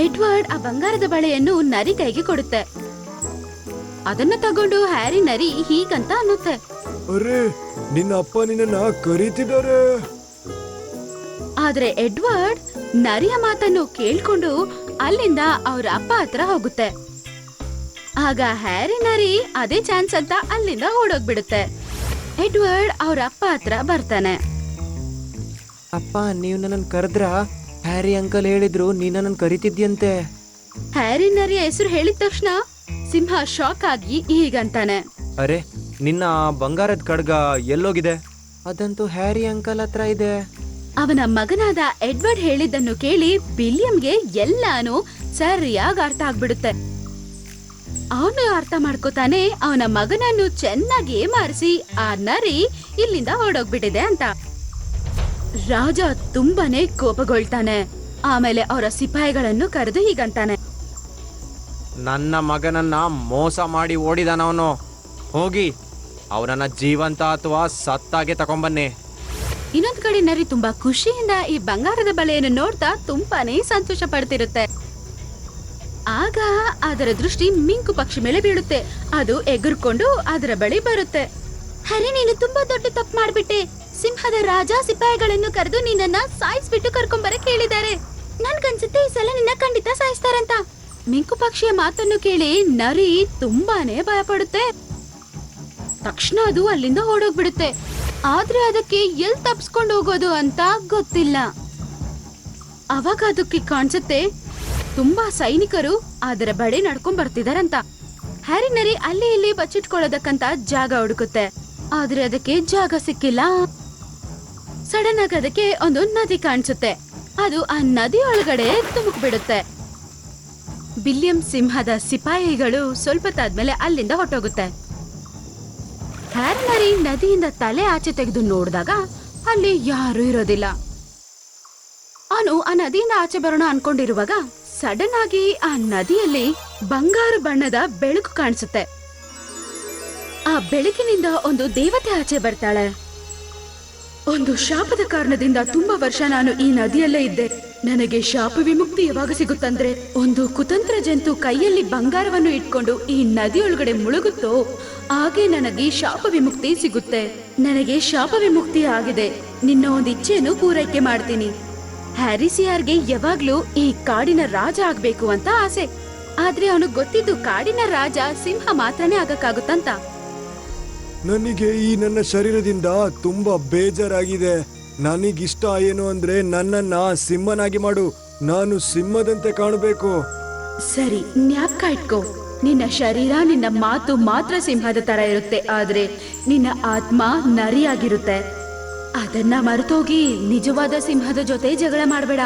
ಎಡ್ವರ್ಡ್ ಆ ಬಂಗಾರದ ಬಳೆಯನ್ನು ನರಿ ಕೈಗೆ ಕೊಡುತ್ತೆ. ಅದನ್ನ ತಗೊಂಡು ಹ್ಯಾರಿ ನರಿ ಹೀಗಂತ ಅನ್ನುತ್ತೆ. ಅರೆ ನಿನ್ನ ಅಪ್ಪ ನಿನ್ನ ಕರೀತಿದ್ದಾರೆ. ಆದ್ರೆ ಎಡ್ವರ್ಡ್ ನರಿಯ ಮಾತನ್ನು ಕೇಳ್ಕೊಂಡು ಅಲ್ಲಿಂದ ಅವ್ರ ಅಪ್ಪ ಹತ್ರ ಹೋಗುತ್ತೆ. ಆಗ ಹ್ಯಾರಿ ನರಿ ಅದೇ ಚಾನ್ಸ್ ಅಂತ ಅಲ್ಲಿಂದ ಓಡೋಗ್ಬಿಡುತ್ತೆ. ಎಡ್ವರ್ಡ್ ಅವ್ರ ಅಪ್ಪ ಹತ್ರ ಬರ್ತಾನೆ. ಅಪ್ಪ ನೀವು ನನ್ನನ್ನು ಕರೆದ್ರ? ಹ್ಯಾರಿ ಅಂಕಲ್ ಹೇಳಿದ್ರು ನೀ ನನ್ನನ್ನು ಕರಿತಿದ್ಯಂತೆ. ಹ್ಯಾರಿ ನರಿಯ ಹೆಸರು ಹೇಳಿದ ತಕ್ಷಣ ಸಿಂಹ ಶಾಕ್ ಆಗಿ ಹೀಗಂತಾನೆ. ಅರೆ ನಿನ್ನ ಬಂಗಾರದ ಕಡ್ಗ ಎಲ್ಲೋಗಿದೆ? ಅದಂತೂ ಹ್ಯಾರಿ ಅಂಕಲ್ ಹತ್ರ ಇದೆ. ಅವನ ಮಗನಾದ ಎಡ್ವರ್ಡ್ ಹೇಳಿದ್ದನ್ನು ಕೇಳಿ ವಿಲಿಯಂಗೆ ಎಲ್ಲಾನು ಸರಿಯಾಗಿ ಅರ್ಥ ಆಗ್ಬಿಡುತ್ತೆ. ಅವನು ಅರ್ಥ ಮಾಡ್ಕೋತಾನೆ ಅವನ ಮಗನನ್ನು ಚೆನ್ನಾಗಿ ಮಾರಿಸಿ ಆ ನರಿ ಇಲ್ಲಿಂದ ಹೊರಡೋಗ್ಬಿಟ್ಟಿದೆ ಅಂತ. ರಾಜ ತುಂಬಾನೇ ಕೋಪಗೊಳ್ತಾನೆ. ಆಮೇಲೆ ಅವರ ಸಿಪಾಯಿಗಳನ್ನು ಕರೆದು ಹೀಗಂತಾನೆ. ನನ್ನ ಮಗನನ್ನ ಮೋಸ ಮಾಡಿ ಓಡಿದಾನವನು. ಹೋಗಿ, ಅವನನ್ನ ಜೀವಂತ ಅಥವಾ ಸತ್ತಾಗೆ ತಗೊಂಬನ್ನಿ. ಇನ್ನೊಂದ್ ಕಡೆ ನರಿ ತುಂಬಾ ಖುಷಿಯಿಂದ ಈ ಬಂಗಾರದ ಬಲೆಯನ್ನು ನೋಡ್ತಾ ತುಂಬಾನೇ ಸಂತೋಷ ಪಡ್ತಿರುತ್ತೆ. ಆಗ ಅದರ ದೃಷ್ಟಿ ಮಿಂಕು ಪಕ್ಷಿ ಮೇಲೆ ಬೀಳುತ್ತೆ. ಅದು ಎಗುರ್ಕೊಂಡು ಅದರ ಬಳಿ ಬರುತ್ತೆ. ಹರಿ ನೀನು ತುಂಬಾ ದೊಡ್ಡ ತಪ್ಪು ಮಾಡ್ಬಿಟ್ಟೆ. ಸಿಂಹದ ರಾಜ ಸಿಪಾಯಿಗಳನ್ನು ಕರೆದು ನಿನ್ನನ್ನ ಸಾಯಿಸ್ಬಿಟ್ಟು ಕರ್ಕೊಂಬರಕ್ ಹೇಳಿದ್ದಾರೆ. ನನ್ಗನ್ಸುತ್ತೆ ಈ ಸಲ ನಿನ್ನ ಖಂಡಿತ ಸಾಯಿಸ್ತಾರಂತ. ಮಿಂಕು ಪಕ್ಷಿಯ ಮಾತನ್ನು ಕೇಳಿ ನರಿ ತುಂಬಾನೇ ಭಯ ಪಡುತ್ತೆ ತಕ್ಷಣ ಅದು ಅಲ್ಲಿಂದ ಓಡೋಗ್ಬಿಡುತ್ತೆ. ಆದ್ರೆ ಅದಕ್ಕೆ ಎಲ್ ತಪ್ಸ್ಕೊಂಡು ಹೋಗೋದು ಅಂತ ಗೊತ್ತಿಲ್ಲ. ಅವಾಗ ಅದಕ್ಕೆ ಕಾಣಿಸುತ್ತೆ, ತುಂಬಾ ಸೈನಿಕರು ಅದರ ಬಳಿ ನಡ್ಕೊಂಡ್ ಬರ್ತಿದಾರಂತ. ಹ್ಯಾರಿ ನರಿ ಅಲ್ಲಿ ಇಲ್ಲಿ ಬಚ್ಚಿಟ್ಕೊಳ್ಳೋದಕ್ಕಂತ ಜಾಗ ಹುಡುಕುತ್ತೆ. ಆದ್ರೆ ಅದಕ್ಕೆ ಜಾಗ ಸಿಕ್ಕಿಲ್ಲ. ಸಡನ್ ಆಗಿ ಅದಕ್ಕೆ ಒಂದು ನದಿ ಕಾಣಿಸುತ್ತೆ. ಅದು ಆ ನದಿ ಒಳಗಡೆ ತುಮುಕ್ಬಿಡುತ್ತೆ. ಬಿಲಿಯಂ ಸಿಂಹದ ಸಿಪಾಯಿಗಳು ಸ್ವಲ್ಪ ತಾದ್ಮೇಲೆ ಅಲ್ಲಿಂದ ಹೊಟ್ಟೋಗುತ್ತೆ ಹ್ಯಾರಿ ನರಿ ನದಿಯಿಂದ ತಲೆ ಆಚೆ ತೆಗೆದು ನೋಡಿದಾಗ ಅಲ್ಲಿ ಯಾರೂ ಇರೋದಿಲ್ಲ. ಅವನು ಆ ನದಿಯಿಂದ ಆಚೆ ಬರೋಣ ಅನ್ಕೊಂಡಿರುವಾಗ ಸಡನ್ ಆಗಿ ಆ ನದಿಯಲ್ಲಿ ಬಂಗಾರು ಬಣ್ಣದ ಬೆಳಕು ಕಾಣಿಸುತ್ತೆ. ಆ ಬೆಳಕಿನಿಂದ ಒಂದು ದೇವತೆ ಆಚೆ ಬರ್ತಾಳೆ. ಒಂದು ಶಾಪದ ಕಾರಣದಿಂದ ತುಂಬಾ ವರ್ಷ ನಾನು ಈ ನದಿಯಲ್ಲೇ ಇದ್ದೆ. ನನಗೆ ಶಾಪ ವಿಮುಕ್ತಿ ಯಾವಾಗ ಸಿಗುತ್ತಂದ್ರೆ, ಒಂದು ಕುತಂತ್ರ ಜಂತು ಕೈಯಲ್ಲಿ ಬಂಗಾರವನ್ನು ಇಟ್ಕೊಂಡು ಈ ನದಿಯೊಳಗಡೆ ಮುಳುಗುತ್ತೋ, ಹಾಗೆ ನನಗೆ ಶಾಪ ವಿಮುಕ್ತಿ ಸಿಗುತ್ತೆ. ನನಗೆ ಶಾಪ ವಿಮುಕ್ತಿ ಆಗಿದೆ. ನಿನ್ನ ಒಂದು ಇಚ್ಛೆಯನ್ನು ಪೂರೈಕೆ ಮಾಡ್ತೀನಿ. ಹ್ಯಾರಿಸಿಯಾರ್ಗೆ ಯಾವಾಗ್ಲೂ ಈ ಕಾಡಿನ ರಾಜ ಆಗ್ಬೇಕು ಅಂತ ಆಸೆ. ಆದ್ರೆ ಅವನು ಗೊತ್ತಿದ್ದು ಕಾಡಿನ ರಾಜ ಸಿಂಹ ಮಾತ್ರನೇ ಆಗಕ್ಕಾಗುತ್ತಂತ. ನನಗೆ ಈ ನನ್ನ ಶರೀರದಿಂದ ತುಂಬಾ ಬೇಜಾರಾಗಿದೆ. ನನಗಿಷ್ಟ ಏನು ಅಂದ್ರೆ ನನ್ನನ್ನ ಸಿಂಹನಾಗಿ ಮಾಡು. ನಾನು ಸಿಂಹದಂತೆ ಕಾಣಬೇಕು. ಸರಿ, ನ್ಯಾಪ್ಕ ಇಟ್ಕೋ. ನಿನ್ನ ಶರೀರ, ನಿನ್ನ ಮಾತು ಮಾತ್ರ ಸಿಂಹದ ತರ ಇರುತ್ತೆ. ಆದ್ರೆ ನಿನ್ನ ಆತ್ಮ ನರಿಯಾಗಿರುತ್ತೆ. ಅದನ್ನ ಮರೆತೋಗಿ ನಿಜವಾದ ಸಿಂಹದ ಜೊತೆ ಜಗಳ ಮಾಡಬೇಡ.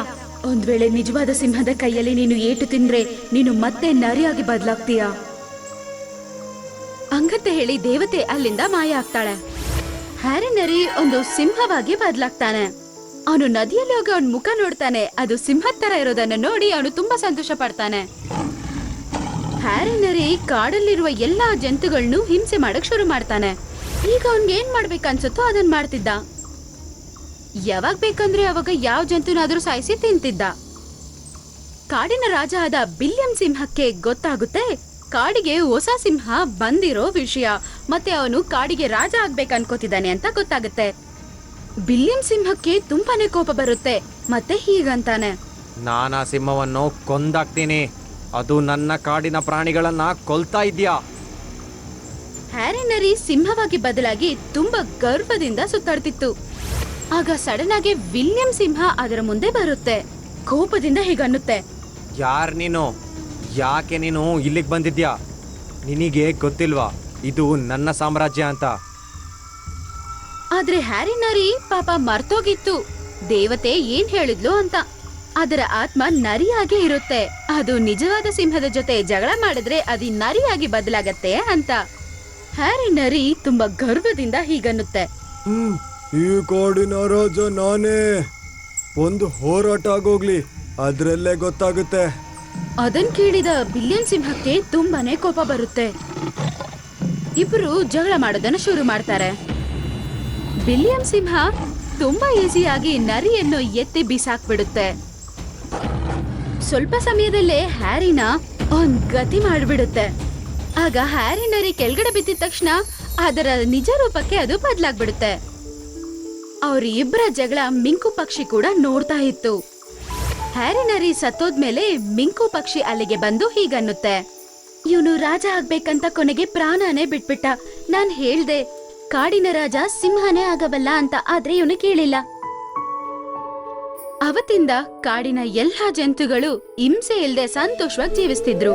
ಒಂದ್ ವೇಳೆ ನಿಜವಾದ ಸಿಂಹದ ಕೈಯಲ್ಲಿ ನೀನು ಏಟು ತಿಂದ್ರೆ ನೀನು ಮತ್ತೆ ನರಿಯಾಗಿ ಬದಲಾಗ್ತೀಯ? ಹಂಗಂತ ಹೇಳಿ ದೇವತೆ ಅಲ್ಲಿಂದ ಮಾಯ ಆಗ್ತಾಳೆ. ಹ್ಯಾರಿನರಿ ಒಂದು ಸಿಂಹವಾಗಿ ಬದಲಾಗ್ತಾನೆ. ಅವನು ನದಿಯಲ್ಲಿ ಹೋಗಿ ಅವನ ಮುಖ ನೋಡ್ತಾನೆ. ಅದು ಸಿಂಹದ ತರ ಇರೋದನ್ನ ನೋಡಿ ಅವನು ತುಂಬಾ ಸಂತೋಷ ಪಡ್ತಾನೆ. ಹ್ಯಾರಿನರಿ ಕಾಡಲ್ಲಿರುವ ಎಲ್ಲಾ ಜಂತುಗಳನ್ನು ಹಿಂಸೆ ಮಾಡಕ್ ಶುರು ಮಾಡ್ತಾನೆ. ಈಗ ಅವನ್ಗೆ ಏನ್ ಮಾಡ್ಬೇಕನ್ಸುತ್ತೋ ಅದನ್ ಮಾಡ್ತಿದ್ದ. ಯಾವಾಗ ಬೇಕಂದ್ರೆ ಅವಾಗ ಯಾವ ಜಂತುನಾದ್ರೂ ಸಾಯಿಸಿ ತಿಂತಿದ್ದ. ಕಾಡಿನ ರಾಜ ಆದ ಬಿಲಿಯಂ ಸಿಂಹಕ್ಕೆ ಗೊತ್ತಾಗುತ್ತೆ ಕಾಡಿಗೆ ಹೊಸ ಸಿಂಹ ಬಂದಿರೋ ವಿಷಯ ಮತ್ತೆ ಅವನು ಕಾಡಿಗೆ ರಾಜ ಆಗ್ಬೇಕು ಅನ್ಕೋತಿದ್ದಾನೆ ಅಂತ ಗೊತ್ತಾಗುತ್ತೆ. ಬಿಲ್ಲಿಂ ಸಿಂಹಕ್ಕೆ ತುಂಬಾನೇ ಕೋಪ ಬರುತ್ತೆ ಮತ್ತೆ ಹೀಗಂತಾನೆ. ನಾನು ಆ ಸಿಂಹವನ್ನು ಕೊಂದಾಕ್ತೀನಿ. ಅದು ನನ್ನ ಕಾಡಿನ ಪ್ರಾಣಿಗಳನ್ನ ಕೊಲ್ತಾ ಇದ್ಯಾ? ಹ್ಯಾರಿನರಿ ಸಿಂಹವಾಗಿ ಬದಲಾಗಿ ತುಂಬಾ ಗರ್ವದಿಂದ ಸುತ್ತಾಡ್ತಿತ್ತು. ಆಗ ಸಡನ್ ಆಗಿ ವಿಲಿಯಂ ಸಿಂಹ ಅದರ ಮುಂದೆ ಬರುತ್ತೆ. ಕೋಪದಿಂದ ಹೀಗನ್ನುತ್ತೆ. ಯಾರ್ ನೀನು? ಯಾಕೆ ನೀನು ಇಲ್ಲಿಗೆ ಬಂದಿದ್ಯಾ? ನಿನಗೆ ಗೊತ್ತಿಲ್ವಾ? ಇದು ನನ್ನ ಸಾಮ್ರಾಜ್ಯ ಅಂತ. ಆದ್ರೆ ಹ್ಯಾರಿ ನರಿ ಪಾಪ ಮರ್ತೋಗಿತ್ತು. ದೇವತೆ ಏನ್ ಹೇಳಿದ್ಲು ಅಂತ. ಅದರ ಆತ್ಮ ನರಿಯಾಗಿ ಇರುತ್ತೆ. ಅದು ನಿಜವಾದ ಸಿಂಹದ ಜೊತೆ ಜಗಳ ಮಾಡಿದ್ರೆ ಅದು ನರಿಯಾಗಿ ಬದಲಾಗತ್ತೆ ಅಂತ. ಹ್ಯಾರಿ ನರಿ ತುಂಬಾ ಗರ್ವದಿಂದ ಹೀಗನ್ನುತ್ತೆ. ಹ್ಮ್ ಈ ಕಾಡಿನ ರಾಜ ನಾನೇ. ಒಂದು ಹೋರಾಟ ಆಗೋಗ್ಲಿ ಅದ್ರಲ್ಲೇ ಗೊತ್ತಾಗುತ್ತೆ. ಅದನ್ ಕೇಳಿದ ಬಿಲಿಯನ್ ಸಿಂಹಕ್ಕೆ ತುಂಬಾನೇ ಕೋಪ ಬರುತ್ತೆ. ಇಬ್ರು ಜಗಳ ಮಾಡೋದನ್ನ ಶುರು ಮಾಡ್ತಾರೆ. ಬಿಲಿಯನ್ ಸಿಂಹ ತುಂಬಾ ಈಸಿಯಾಗಿ ನರಿಯನ್ನು ಎತ್ತಿ ಬಿಸಾಕ್ಬಿಡುತ್ತೆ. ಸ್ವಲ್ಪ ಸಮಯದಲ್ಲೇ ಹ್ಯಾರಿನ ಒಂದ್ ಗತಿ ಮಾಡಿಬಿಡುತ್ತೆ. ಆಗ ಹ್ಯಾರಿ ನರಿ ಕೆಳಗಡೆ ಬಿದ್ದಿದ ತಕ್ಷಣ ಅದರ ನಿಜ ರೂಪಕ್ಕೆ ಅದು ಬದಲಾಗ್ಬಿಡುತ್ತೆ. ಅವ್ರ ಇಬ್ಬರ ಜಗಳ ಮಿಂಕು ಪಕ್ಷಿ ಕೂಡ ನೋಡ್ತಾ ಇತ್ತು. ಹ್ಯಾರಿ ನರಿ ಸತ್ತೋದ್ಮೇಲೆ ಮಿಂಕು ಪಕ್ಷಿ ಅಲ್ಲಿಗೆ ಬಂದು ಹೀಗನ್ನುತ್ತೆ. ಇವನು ರಾಜ ಆಗ್ಬೇಕಂತ ಕೊನೆಗೆ ಪ್ರಾಣನೇ ಬಿಟ್ಬಿಟ್ಟ. ನಾನ್ ಹೇಳ್ದೆ, ಕಾಡಿನ ರಾಜ ಸಿಂಹನೇ ಆಗಬಲ್ಲ ಅಂತ ಆದ್ರೆ ಇವನು ಕೇಳಿಲ್ಲ. ಅವತ್ತಿಂದ ಕಾಡಿನ ಎಲ್ಲಾ ಜಂತುಗಳು ಹಿಂಸೆ ಇಲ್ದೆ ಸಂತೋಷವಾಗಿ ಜೀವಿಸ್ತಿದ್ರು.